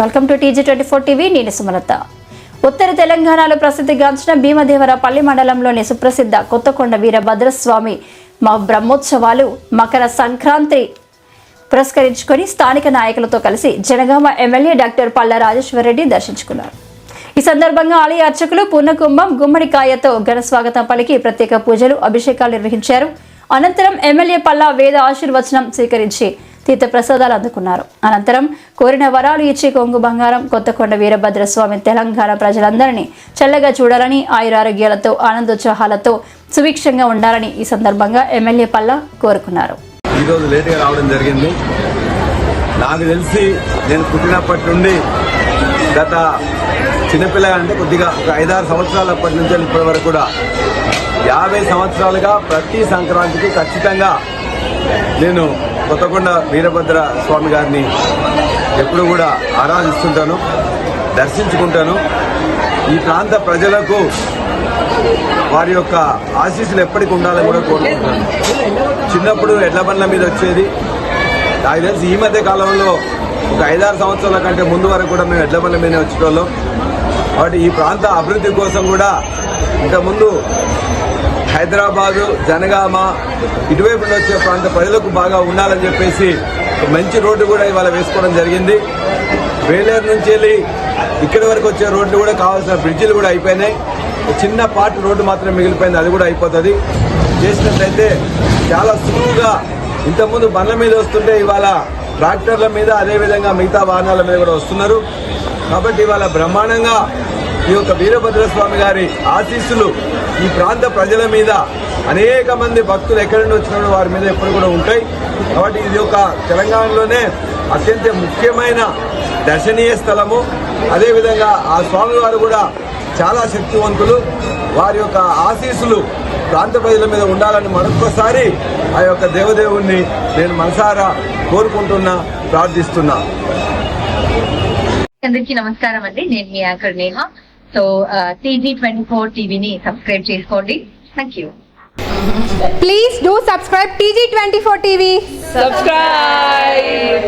Welcome to TG twenty four TV నేను సుమలత. ఉత్తర తెలంగాణలో ప్రసిద్ధిగాంచిన భీమదేవరపల్లి మండలంలోని సుప్రసిద్ధ కొత్తకొండ వీరభద్రస్వామి మా బ్రహ్మోత్సవాలు మకర సంక్రాంతి పురస్కరించుకొని స్థానిక నాయకులతో కలిసి జనగామ ఎమ్మెల్యే డాక్టర్ పల్ల రాజేశ్వరరెడ్డి దర్శించుకున్నారు. ఈ సందర్భంగా ఆలయ అర్చకులు పూర్ణకుంభం గుమ్మడికాయతో ఘన స్వాగతం పలికి ప్రత్యేక పూజలు అభిషేకాలు నిర్వహించారు. అనంతరం ఎమ్మెల్యే పల్లా వేద ఆశీర్వచనం స్వీకరించి తీర్థప్రసాదాలు అందుకున్నారు. అనంతరం కోరిన వరాలు ఇచ్చి కొంగు బంగారం కొత్తకొండ వీరభద్రస్వామి తెలంగాణ ప్రజలందరినీ చల్లగా చూడాలని ఆయురారోగ్యాలతో ఆనందోత్సాహాలతో సుభిక్షంగా ఉండాలని ఈ సందర్భంగా ఎమ్మెల్యే పల్లా కోరుకున్నారు. ఈరోజు లేటుగా రావడం జరిగింది. నాకు తెలిసి నేను పుట్టినప్పటి నుండి గత చిన్నపిల్ల అంటే కొద్దిగా ఒక ఐదారు సంవత్సరాల అప్పటి నుంచి ఇప్పటి వరకు కూడా యాభై సంవత్సరాలుగా ప్రతి సంక్రాంతికి ఖచ్చితంగా నేను కొత్తకొండ వీరభద్ర స్వామి గారిని ఎప్పుడు కూడా ఆరాధిస్తుంటాను దర్శించుకుంటాను. ఈ ప్రాంత ప్రజలకు వారి యొక్క ఆశీస్సులు ఎప్పటికి ఉండాలని కూడా కోరుకుంటున్నాను. చిన్నప్పుడు ఎడ్ల బండ్ల మీద వచ్చేది. నాకు తెలిసి ఈ మధ్య కాలంలో ఒక ఐదారు సంవత్సరాల కంటే ముందు వరకు కూడా మేము ఎడ్ల బండ్ల మీదనే వచ్చేటోళ్ళం. కాబట్టి ఈ ప్రాంత అభివృద్ధి కోసం కూడా ఇంతకుముందు హైదరాబాదు జనగామ ఇటువైపు వచ్చే ప్రాంత ప్రజలకు బాగా ఉండాలని చెప్పేసి మంచి రోడ్డు కూడా ఇవాళ వేసుకోవడం జరిగింది. వేలేరు నుంచి వెళ్ళి ఇక్కడి వరకు వచ్చే రోడ్లు కూడా కావాల్సిన బ్రిడ్జిలు కూడా అయిపోయినాయి. చిన్న పార్ట్ రోడ్డు మాత్రం మిగిలిపోయింది అది కూడా అయిపోతుంది. చేసినట్లయితే చాలా సులువుగా ఇంతకుముందు బండ్ల మీద వస్తుంటే ఇవాళ ట్రాక్టర్ల మీద అదేవిధంగా మిగతా వాహనాల మీద కూడా వస్తున్నారు. కాబట్టి ఇవాళ బ్రహ్మాండంగా ఈ యొక్క వీరభద్ర స్వామి గారి ఆశీస్సులు ఈ ప్రాంత ప్రజల మీద అనేక మంది భక్తులు ఎక్కడి నుండి వచ్చిన వారి మీద ఎప్పుడు కూడా ఉంటాయి. కాబట్టి ఇది ఒక తెలంగాణలోనే అత్యంత ముఖ్యమైన దర్శనీయ స్థలము. అదేవిధంగా ఆ స్వామివారు కూడా చాలా శక్తివంతులు. వారి యొక్క ఆశీస్సులు ప్రాంత ప్రజల మీద ఉండాలని మరొకసారి ఆ యొక్క దేవదేవుణ్ణి నేను మనసారా కోరుకుంటున్నా ప్రార్థిస్తున్నా. అందరికీ నమస్కారం అండి. నేను మీ anchor Neha. So TG twenty four టీవీని సబ్స్క్రైబ్ చేసుకోండి thank you Please do subscribe TG24 TV. subscribe